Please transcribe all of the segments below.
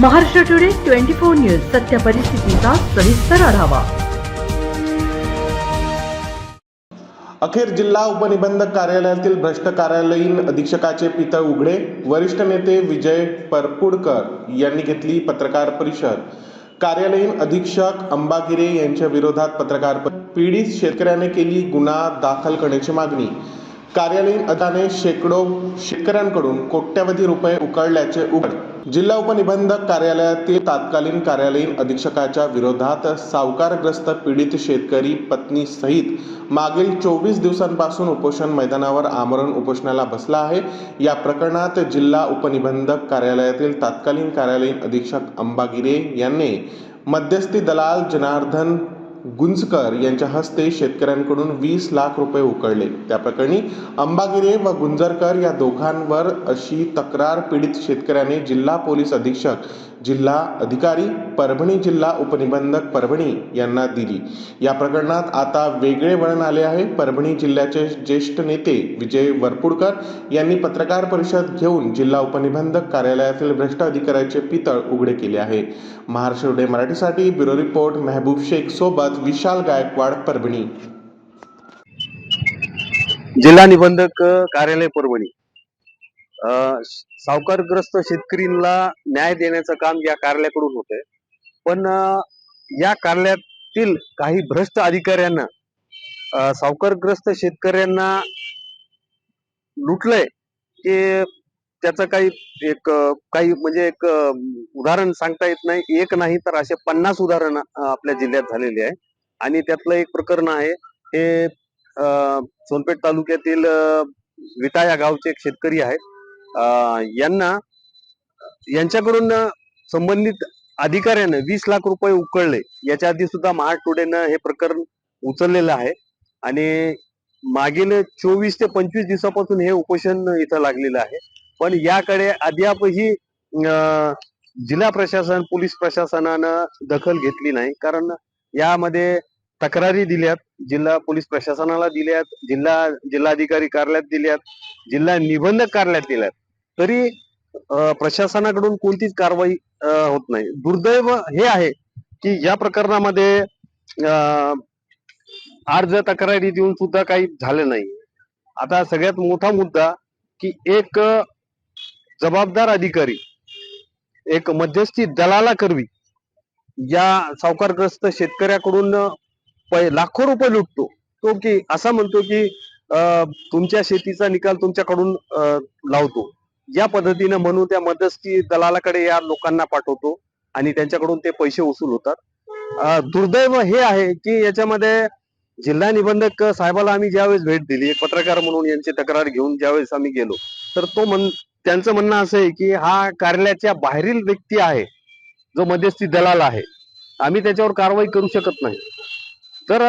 Maharashtra today twenty four news सत्य परिस्थितीचा सविस्तर आढावा. अखेर जिल्हा उपनिबंधक कार्यालयातील भ्रष्ट कार्यालयीन अधीक्षकाचे पितळ उघडे वरिष्ठ नेते विजय परपुडकर यांनी घेतली पत्रकार परिषद. कार्यालयीन अधीक्षक अंबागिरे यांच्या विरोधात पत्रकार पीडित शेतकऱ्याने केली गुन्हा दाखल करण्याची मागणी. कार्यालयीन अदाने शेकडो शेतकऱ्यांकडून कोट्यवधी रुपये उकळल्याचे उघड. जिल्हा उपनिबंधक कार्यालयातील तात्कालीन कार्यालयीन अधीक्षकाच्या विरोधात सावकारग्रस्त पीडित शेतकरी पत्नी सहित मागील चोवीस दिवसांपासून उपोषण मैदानावर आमरण उपोषणाला बसला आहे. या प्रकरणात जिल्हा उपनिबंधक कार्यालयातील तात्कालीन कार्यालयीन अधीक्षक अंबागिरे यांनी मध्यस्थी दलाल जनार्दन गुंजकर यांच्या हस्ते शेतकऱ्यांकडून वीस लाख रुपये उकळले. त्या प्रकरणी अंबागिरे व गुंजरकर या दोघांवर अशी तक्रार पीडित शेतकऱ्याने जिल्हा पोलीस अधीक्षक जिल्हा अधिकारी परभणी जिल्हा उपनिबंधक परभणी यांना दिली. या प्रकरणात आता वेगळे वळण आले आहे. परभणी जिल्ह्याचे ज्येष्ठ नेते विजय वरपुडकर यांनी पत्रकार परिषद घेऊन जिल्हा उपनिबंधक कार्यालयातील भ्रष्ट अधिकाऱ्याचे पितळ उघडे केले आहे. महाराष्ट्र डे मराठीसाठी ब्युरो रिपोर्ट मेहबूब शेख सोबत विशाल गायकवाड परभणी. जिल्हा निबंधक कार्यालय परभणी. सावकारग्रस्त शेतकरींना न्याय देण्याचं काम या कार्यालयाकडून होते पण या कार्यालयातील काही भ्रष्ट अधिकाऱ्यांना सावकारग्रस्त शेतकऱ्यांना लुटलंय की त्याचं काही एक काही म्हणजे एक उदाहरण सांगता येत नाही. एक नाही तर असे पन्नास उदाहरण आपल्या जिल्ह्यात झालेले आहे. आणि त्यातलं एक प्रकरण आहे हे अ, सोनपेठ तालुक्यातील विटा या गावचे एक शेतकरी आहेत. यांना यांच्याकडून संबंधित अधिकाऱ्यानं वीस लाख रुपये उकळले. याच्या आधी सुद्धा महाराष्ट्र टुडेनं हे प्रकरण उचललेलं आहे. आणि मागील चोवीस ते पंचवीस दिवसापासून हे उपोषण इथं लागलेलं आहे. पण याकडे अद्यापही जिल्हा प्रशासन पोलीस प्रशासनानं दखल घेतली नाही. कारण यामध्ये तक्रारी दिल्यात. जिल्हा पोलीस प्रशासनाला दिल्यात. जिल्हा जिल्हाधिकारी कार्यालयात दिल्यात. जिल्हा निबंधक कार्यालयात दिल्यात. तरी प्रशासनाकडून कोणतीच कारवाई होत नाही. दुर्दैव हे आहे की या प्रकरणामध्ये अर्ज तक्रारी देऊन सुद्धा काही झालं नाही. आता सगळ्यात मोठा मुद्दा की एक जबाबदार अधिकारी एक मध्यस्थी दलाला करवी. या सावकारग्रस्त शेतकऱ्याकडून लाखो रुपये लुटतो. तो की असा म्हणतो की अं, तुमच्या शेतीचा निकाल तुमच्याकडून लावतो. या पद्धतीनं म्हणून त्या मध्यस्थी दलालाकडे या लोकांना पाठवतो आणि त्यांच्याकडून ते पैसे वसूल होतात. दुर्दैव हे आहे की याच्यामध्ये जिल्हा निबंधक साहेबाला आम्ही ज्यावेळेस भेट दिली एक पत्रकार म्हणून यांची तक्रार घेऊन ज्यावेळेस आम्ही गेलो तर तो म्हण त्यांचं म्हणणं असं आहे की हा कार्यालयाच्या बाहेरील व्यक्ती आहे जो मध्यस्थी दलाल आहे. आम्ही त्याच्यावर कारवाई करू शकत नाही. तर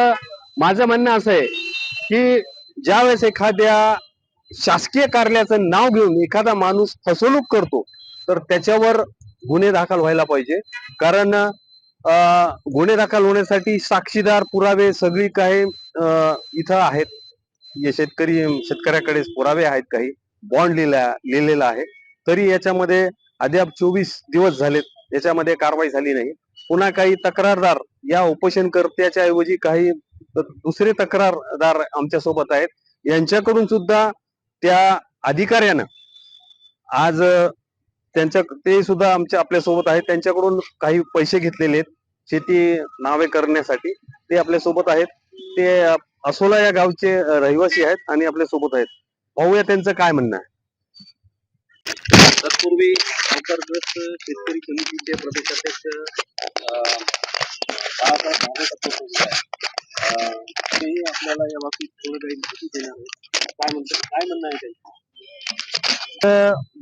माझं म्हणणं असं आहे की ज्यावेळेस एखाद्या शासकीय कार्यालयाचं नाव घेऊन एखादा माणूस फसवणूक करतो तर त्याच्यावर गुन्हे दाखल व्हायला पाहिजे. कारण गुन्हे दाखल होण्यासाठी साक्षीदार पुरावे सगळी काही इथं आहेत. जे शेतकरी शेतकऱ्याकडे पुरावे आहेत काही. बॉन्ड लिहिला लिहिलेला आहे. तरी याच्यामध्ये अद्याप चोवीस दिवस झालेत. याच्यामध्ये कारवाई झाली नाही. पुन्हा काही तक्रारदार या उपोषणकर्त्याच्या ऐवजी काही दुसरे तक्रारदार आमच्यासोबत आहेत. यांच्याकडून सुद्धा त्या अधिकाऱ्यानं आज त्यांच्या ते सुद्धा आमच्या आपल्यासोबत आहेत. त्यांच्याकडून काही पैसे घेतलेले आहेत. शेती नावे करण्यासाठी ते आपल्यासोबत आहेत. ते असोला या गावचे रहिवासी आहेत आणि आपल्यासोबत आहेत. पाहूया त्यांचं काय म्हणणं आहे. तत्पूर्वी अंतर्गत शेतकरी समितीचे प्रदेशाध्यक्ष बाळासाहेब आपल्याला या बाबतीत थोडं काही माहिती देणार आहेत. काय म्हणतात काय म्हणणं आहे त्यांचं?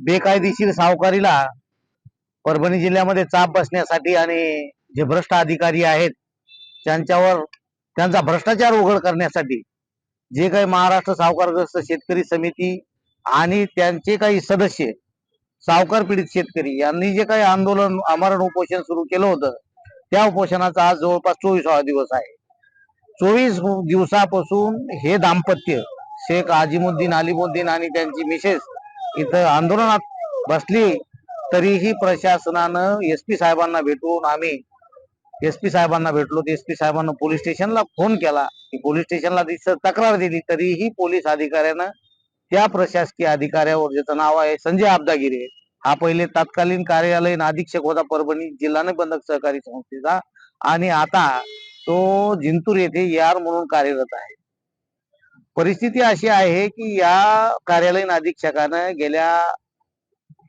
बेकायदेशीर सावकारीला परभणी जिल्ह्यामध्ये चाप बसण्यासाठी आणि जे भ्रष्ट अधिकारी आहेत त्यांच्यावर त्यांचा भ्रष्टाचार उघड करण्यासाठी जे काही महाराष्ट्र सावकारग्रस्त शेतकरी समिती आणि त्यांचे काही सदस्य सावकार पीडित शेतकरी यांनी जे काही आंदोलन आमरण उपोषण सुरू केलं होतं त्या उपोषणाचा आज जवळपास चोवीसावा दिवस आहे. चोवीस दिवसापासून हे दाम्पत्य शेख आजिमुद्दीन अलिमुद्दीन आणि त्यांची मिसेस इथं आंदोलनात बसली. तरीही प्रशासनानं एस पी साहेबांना भेटून आम्ही एस पी साहेबांना भेटलो. एस पी साहेबांना पोलीस स्टेशनला फोन केला. की पोलीस स्टेशनला तक्रार दिली. तरीही पोलीस अधिकाऱ्यानं त्या प्रशासकीय अधिकाऱ्यावर ज्याचं नाव आहे संजय आबदागिरे हा पहिले तत्कालीन कार्यालयीन अधीक्षक होता परभणी जिल्हा निबंधक सहकारी संस्थेचा. आणि आता तो जिंतूर येथे यार म्हणून कार्यरत आहे. परिस्थिती अशी आहे की या कार्यालयीन अधीक्षकानं गेल्या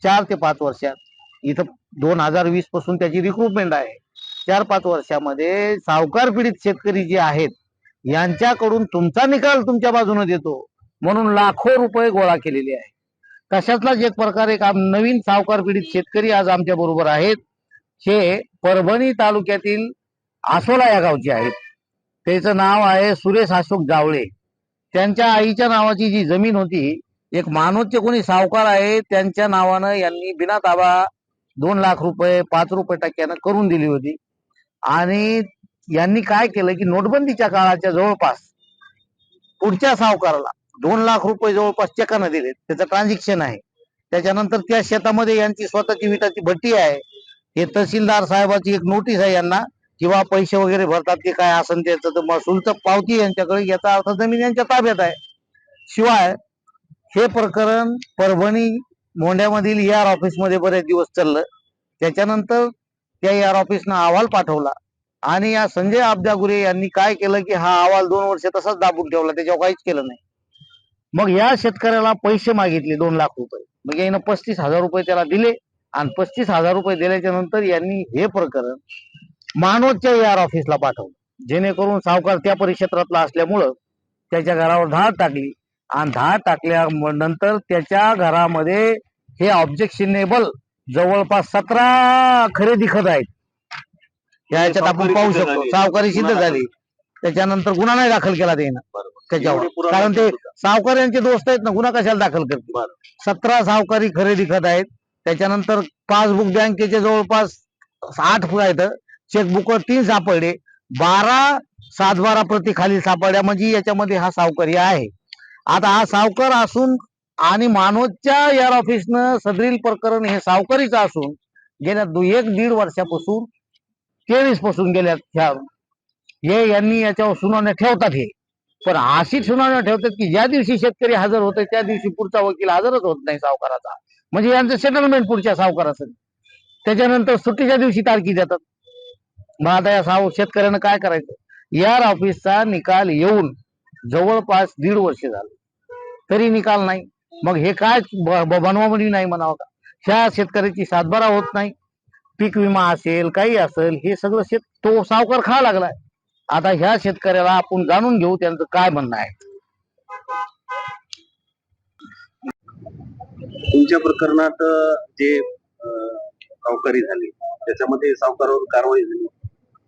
चार ते पाच वर्षात इथं दोन हजार वीसपासून त्याची रिक्रुटमेंट आहे. चार पाच वर्षामध्ये सावकार पीडित शेतकरी जे आहेत यांच्याकडून तुमचा निकाल तुमच्या बाजूने देतो. म्हणून लाखो रुपये गोळा केलेले आहे. तशातलाच एक प्रकारे काम आम- नवीन सावकार पीडित शेतकरी आज आमच्या बरोबर आहेत. हे परभणी तालुक्यातील आसोला या गावचे आहेत. त्याचं नाव आहे सुरेश अशोक जावळे. त्यांच्या आईच्या नावाची जी जमीन होती एक मानोदचे कोणी सावकार आहे त्यांच्या नावानं यांनी बिना ताबा दोन लाख रुपये पाच रुपये टक्क्यानं करून दिली होती. आणि यांनी काय केलं की नोटबंदीच्या काळाच्या जवळपास पुढच्या सावकाराला दोन लाख रुपये जवळपास चेकानं दिले. त्याचं ट्रान्झॅक्शन आहे. त्याच्यानंतर त्या शेतामध्ये यांची स्वतःची विटाची भट्टी आहे. हे तहसीलदार साहेबाची एक नोटीस आहे यांना. किंवा पैसे वगैरे भरतात की काय असं त्याचं तर महसूलचं पावती यांच्याकडे याचा अर्थ जमीन यांच्या ताब्यात आहे. शिवाय हे प्रकरण परभणी मोंढ्यामधील यार ऑफिसमध्ये बरेच दिवस चाललं. त्याच्यानंतर त्या यार ऑफिसनं अहवाल पाठवला. आणि या संजय आबदागुरे यांनी काय केलं की हा अहवाल दोन वर्ष तसाच दाबून ठेवला त्याच्यावर काहीच केलं नाही. मग या शेतकऱ्याला पैसे मागितले दोन लाख रुपये. मग यानं पस्तीस हजार रुपये त्याला दिले. आणि पस्तीस हजार रुपये दिल्याच्या नंतर यांनी हे प्रकरण मानवतच्या यार ऑफिसला पाठवलं. जेणेकरून सावकार त्या परिक्षेत्रातला असल्यामुळं त्याच्या घरावर धाड टाकली. आणि धाड टाकल्या नंतर त्याच्या घरामध्ये हे ऑब्जेक्शनेबल जवळपास सतरा खरेदी खत आहेत. या याच्यात आपण पाहू शकतो. सावकारी सिद्ध झाली. त्याच्यानंतर गुन्हा नाही दाखल केला त्यानं. त्याच्यावर. कारण ते. सावकाऱ्यांचे दोस्त आहेत ना गुन्हा कशाला दाखल करते सतरा सावकारी खरेदी खत आहेत. त्याच्यानंतर पासबुक बँकेचे जवळपास आठ फुट आहेत. चेकबुकवर तीन सापडले. बारा सात बारा प्रती खाली सापडल्या. म्हणजे याच्यामध्ये हा सावकारी आहे. आता हा सावकार असून आणि मानोदच्या एअर ऑफिसनं सदरील प्रकरण हे सावकारीचं असून गेल्या दो- एक दीड वर्षापासून तेवीसपासून गेल्या ह्या हे यांनी याच्यावर सुनावण्या ठेवतात हे. पण अशी सुनावण्या ठेवतात की ज्या दिवशी शेतकरी हजर होते त्या दिवशी पुढचा वकील हजरच होत नाही सावकाराचा. म्हणजे यांचं सेटलमेंट पुढच्या सावकाराचं. त्याच्यानंतर सुट्टीच्या दिवशी तारखी देतात. मग आता या साव शेतकऱ्यानं काय करायचं? यार ऑफिसचा निकाल येऊन जवळपास दीड वर्ष झालं. तरी निकाल नाही. मग हे काय बनवाबणी नाही म्हणावं का? ह्या शेतकऱ्याची सातबारा होत नाही. पीक विमा असेल काही असेल हे सगळं शेत तो सावकार खा लागलाय. आता ह्या शेतकऱ्याला आपण जाणून घेऊ त्यांचं काय म्हणणं आहे. तुमच्या प्रकरणात जे सावकारी झाली त्याच्यामध्ये सावकारावर कारवाई झाली.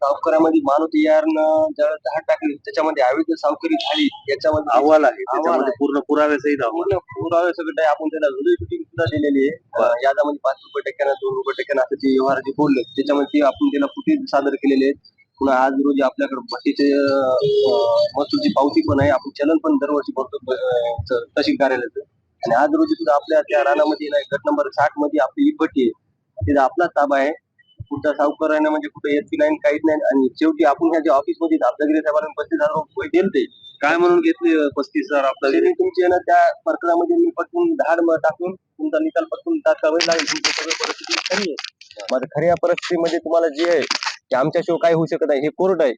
सावकारामध्ये मारुती यारनं ज्यावेळेस दहा टाकली त्याच्यामध्ये अवैध सावकारी झाली याच्यामध्ये अहवाल आहे त्याच्यामध्ये. पूर्ण पुरावे सहित अहवाल पूर्ण पुरावे सगळं आहे. आपण त्याला व्हिडिओ शूटिंग सुद्धा दिलेली आहे. अं, याच्यामध्ये पाच रुपये टक्क्यानं दोन रुपये टक्क्यानं असं ते व्यवहार जे बोलले त्याच्यामध्ये आपण त्याला फुटेज सादर केलेले आहेत. पुन्हा आज रोजी आपल्याकडे भट्टीचे महसूलची पावती पण आहे. आपण चलन पण दरवर्षी भरतो तहसील कार्यालयाचं. आणि आज रोजी सुद्धा आपल्या त्या रानामध्ये नाही गट नंबर साठमध्ये आपली ही भट्टी आहे. तिथे आपलाच ताबा आहे. कुठं सावकारानं म्हणजे कुठं येत नाही काहीच नाही. आणि शेवटी आपण ह्या ज्या ऑफिसमध्ये दाबदागिरी साहेबांना पस्तीस हजार रुपये दिलते काय म्हणून घेतले पस्तीस हजार आपल्याला तुमचे ना त्या प्रकरणामध्ये मी पटकून धाड टाकून तुमचा निकाल पटकून टाकावे लागेल. तुमची सगळी परिस्थिती खरी आहे. खऱ्या परिस्थितीमध्ये तुम्हाला जे आहे ते आमच्याशिवाय काय होऊ शकत नाही. हे कोर्ट आहे.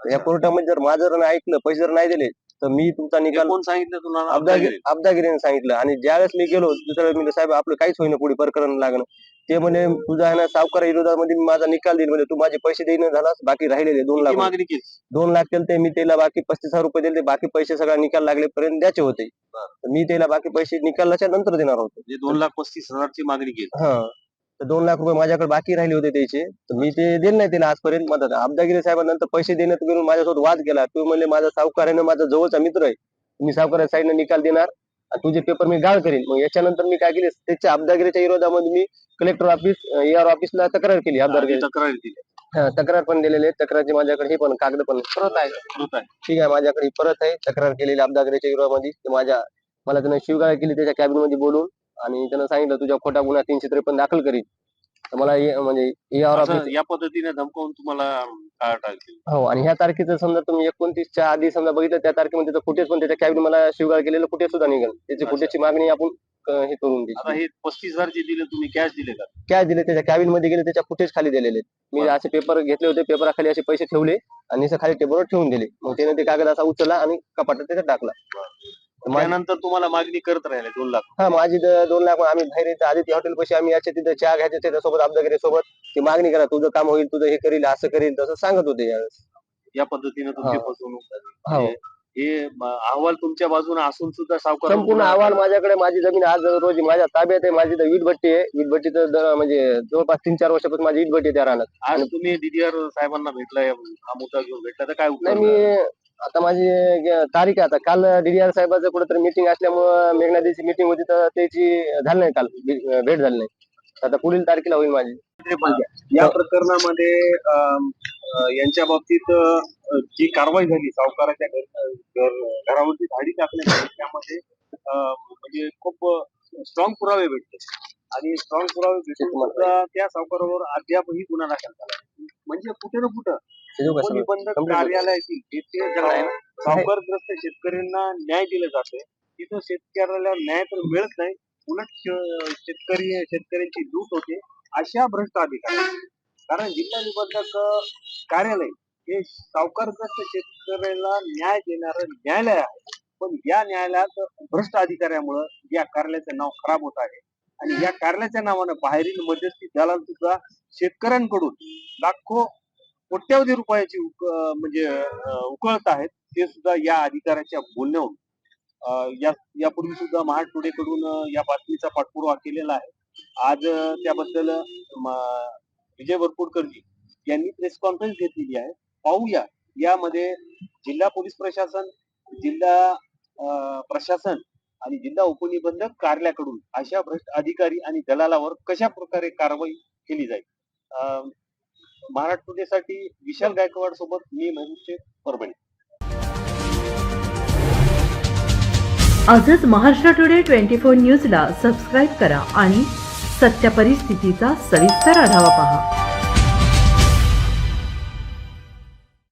या कोर्टामध्ये जर माझं जर ऐकलं पैसे जर नाही दिले तर मी तुमचा निकाल कोण सांगितलं तुम्हाला? अब्दागिरी अब्दागिरीने सांगितलं. आणि ज्यावेळेस मी गेलो दुसऱ्या वेळेस मी साहेब आपलं काहीच होईना पुढे प्रकरण लागणं. ते म्हणे तुझा आहे ना सावकार विरोधामध्ये मी माझा निकाल देईल म्हणजे तू माझे पैसे देईन झालास बाकी राहिलेले दोन लाख दोन लाख केले ते मी त्याला बाकी पस्तीस हजार रुपये दिले बाकी पैसे सगळा निकाल लागले पर्यंत द्यायचे होते. मी त्याला बाकी पैसे निकालाच्या नंतर देणार होतो. म्हणजे दोन लाख पस्तीस हजारची मागणी केली. हा. तर दोन लाख रुपये माझ्याकडे बाकी राहिले होते त्याचे. तर मी ते दिले नाही त्याला आजपर्यंत मदत. अब्दागिरी साहेबांनंतर पैसे देण्यात गेलो माझ्यासोबत वाद केला. तो म्हणले माझा सावकार आहे ना माझा जवळचा मित्र आहे. मी सावकारा साईडने निकाल देणार आणि तुझे पेपर मी गाळ करीन. मग याच्यानंतर मी काय केले त्याच्या अब्दागिरीच्या विरोधामध्ये मी कलेक्टर ऑफिस एआर ऑफिसला तक्रार केली अब्दागिरी. तक्रार दिली हा, तक्रार पण दिलेली आहे. तक्रारची माझ्याकडे हे पण कागद पण परत आहे. ठीक आहे माझ्याकडे परत आहे. तक्रार केलेली अब्दागिरीच्या विरोधामध्ये. ते माझ्या मला त्यानं शिवगाळ केली त्याच्या कॅबिनमध्ये बोलून. आणि त्यानं सांगितलं तुझ्या खोटा गुन्हा तीनशे त्रेपन्न दाखल करीन तर मला हे- म्हणजे यावर असं आपली- या पद्धतीने धमकावून तुम्हाला काळ टाकतील. हो आणि ह्या तारखेचं समजा तुम्ही एकोणतीसच्या आधी समजा बघितलं त्या तारखेमध्ये त्याचं फुटेज पण त्याच्या कॅबिन मला शिवगाळ केलेलं फुटेज सुद्धा निघेल. त्याची अच्छा. फुटेजची मागणी आपण अं, हे करून आता द्यायची हे पस्तीस हजार जे दिले तुम्ही कॅश दिले का? कॅश दिले त्याच्या कॅबिनमध्ये गेले त्याच्या फुटेज खाली दिलेले. आहेत. मी बरं. असे पेपर घेतले होते पेपराखाली असे पैसे ठेवले आणि असं खाली टेबलवर ठेवून दिले. मग त्याने ते कागद असा उचलला आणि कपाटात त्याच्यात टाकला. त्यानंतर तुम्हाला मागणी करत राहिले दोन लाख हा माझी द- दोन लाख आम्ही बाहेर येतो आदित्य हॉटेल पैसे आम्ही याच्या तिथे चहा घ्यायचे त्याच्यासोबत अब्दागिरी सोबत. ती मागणी करा तुझं काम होईल तुझं हे करील असं करील तसं सांगत होते यावेळेस या पद्धतीने तुमची हा. फसवणूक झाली. हो. म्हणजे हे म- अहवाल तुमच्या बाजूने असून सुद्धा सावकार संपूर्ण अहवाल माझ्याकडे माझी जमीन आज रोजी माझ्या ताब्यात आहे माझी तर वीटभट्टी आहे. वीटभट्टीचं दर- म्हणजे जवळपास तीन चार वर्षापासून माझी वीटभट्टी आहे त्या राहणार आज तुम्ही डीडीआर साहेबांना भेटलाय हा मुद्दा घेऊन भेटला तर काय नाही मी आता माझी तारीख आहे आता. काल डीडीआर साहेबाचं कुठेतरी मिटिंग असल्यामुळं मेघनादीची मिटिंग होती तर त्याची झाली नाही काल. भेट झाली नाही. आता पुढील तारखेला होईल माझी. या प्रकरणामध्ये यांच्या बाबतीत जी कारवाई झाली सावकाराच्या घरावरती धाडी टाकण्यात त्यामध्ये म्हणजे खूप स्ट्रॉंग पुरावे भेटले. आणि स्ट्रॉंग पुरावे भेटून त्या सावकारावर अद्यापही गुन्हा दाखल झाला म्हणजे कुठे ना कुठं कार्यालयातील जिथे सावकारग्रस्त शेतकऱ्यांना न्याय दिला जातोय. तिथं शेतकऱ्याला न्याय तर मिळत नाही. उलट शेतकरी शेतकऱ्यांची लूट होते अशा भ्रष्ट अधिकारी कारण जिल्हा निबंधक कार्यालय हे सावकारग्रस्त शेतकऱ्याला न्याय देणारं न्यायालय आहे. पण या न्यायालयात भ्रष्ट अधिकाऱ्यामुळं या कार्यालयाचं नाव खराब होत आहे. आणि या कार्यालयाच्या नावानं बाहेरील मध्यस्थी दलाल सुद्धा शेतकऱ्यांकडून लाखो कोट्यावधी रुपयाची उक- म्हणजे उकळत आहेत ते सुद्धा या अधिकाऱ्याच्या बोलण्यावरून. या यापूर्वी सुद्धा महाड टुडे कडून या बातमीचा पाठपुरावा केलेला आहे. आज त्याबद्दल विजय वरपुडकरजी यांनी प्रेस कॉन्फरन्स घेतलेली आहे. पाहूया यामध्ये जिल्हा पोलीस प्रशासन जिल्हा प्रशासन आणि जिल्हा उपनिबंधक कार्यालयाकडून अशा भ्रष्ट अधिकारी आणि दलालावर कशा प्रकारे कारवाई केली जाईल? अं, महाराष्ट्र टुडेसाठी विशाल गायकवाड सोबत मी महेश परभणी. आजच महाराष्ट्र टुडे ट्वेंटी फोर न्यूजला सबस्क्राईब करा आणि सत्य परिस्थितीचा सविस्तर आढावा पहा.